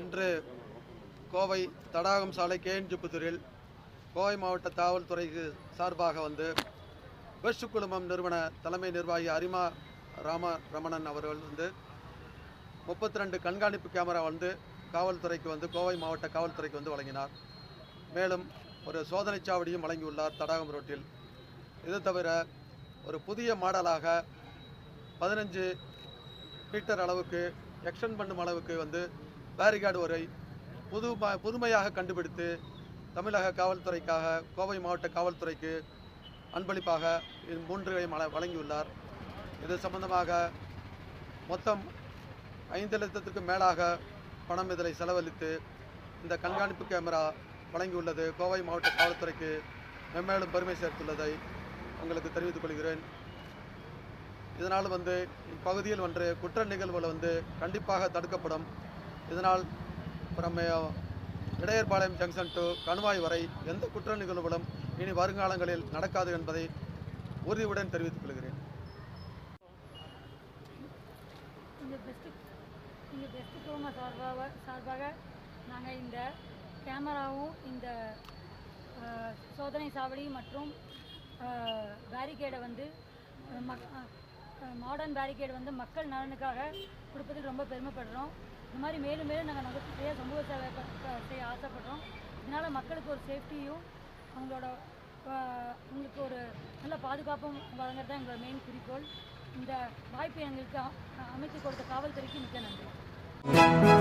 இன்று கோவை தடாகம் சாலை கேஎன்ஜிபுத்தூரில் கோவை மாவட்ட காவல்துறைக்கு சார்பாக வந்து பெஸ்ட் குழுமம் நிறுவன தலைமை நிர்வாகி அரிமா ராம ரமணன் அவர்கள் வந்து முப்பத்தி ரெண்டு கண்காணிப்பு கேமரா வந்து காவல்துறைக்கு வந்து கோவை மாவட்ட காவல்துறைக்கு வந்து வழங்கினார். மேலும் ஒரு சோதனைச் சாவடியும் வழங்கியுள்ளார் தடாகம் ரோட்டில். இது தவிர ஒரு புதிய மாடலாக பதினஞ்சு மீட்டர் அளவுக்கு எக்ஸ்டெண்ட் பண்ணும் அளவுக்கு வந்து பேரிகார்டு வரை புது புதுமையாக கண்டுபிடித்து தமிழக காவல்துறைக்காக கோவை மாவட்ட காவல்துறைக்கு அன்பளிப்பாக இது மூன்றையும் வழங்கியுள்ளார். இது சம்பந்தமாக மொத்தம் ஐந்து லட்சத்திற்கு மேலாக பணம் இதில் செலவழித்து இந்த கண்காணிப்பு கேமரா வழங்கியுள்ளது. கோவை மாவட்ட காவல்துறைக்கு மென்மேலும் பெருமை சேர்த்துள்ளதை உங்களுக்கு தெரிவித்துக் கொள்கிறேன். இதனால் வந்து இப்பகுதியில் வந்து குற்ற நிகழ்வுகள் வந்து கண்டிப்பாக தடுக்கப்படும். இதனால் நம்ம இடையர்பாளையம் ஜங்ஷன் டு கணுவாய் வரை எந்த குற்ற நிகழ்வுகளும் இனி வருங்காலங்களில் நடக்காது என்பதை உறுதியுடன் தெரிவித்துக் கொள்கிறேன். இந்த பெஸ்ட்டு இந்த பெஸ்ட்டு குழும சார்பாக சார்பாக நாங்கள் இந்த கேமராவும் இந்த சோதனை சாவடி மற்றும் பேரிகேடை வந்து மக் மாடர்ன் பேரிகேடு வந்து மக்கள் நலனுக்காக கொடுப்பதுக்கு ரொம்ப பெருமைப்படுறோம். இந்த மாதிரி மேலும் மேலும் நாங்கள் நகைச்சுவையாக சமூக சேவை செய்ய ஆசைப்படுறோம். இதனால் மக்களுக்கு ஒரு சேஃப்டியும் அவங்களோட உங்களுக்கு ஒரு நல்ல பாதுகாப்பும் வழங்குறது தான் எங்களோட மெயின் குறிக்கோள். இந்த வாய்ப்பை எங்களுக்கு அ- அமைத்து கொடுத்த காவல்துறைக்கு மிக்க நன்றி.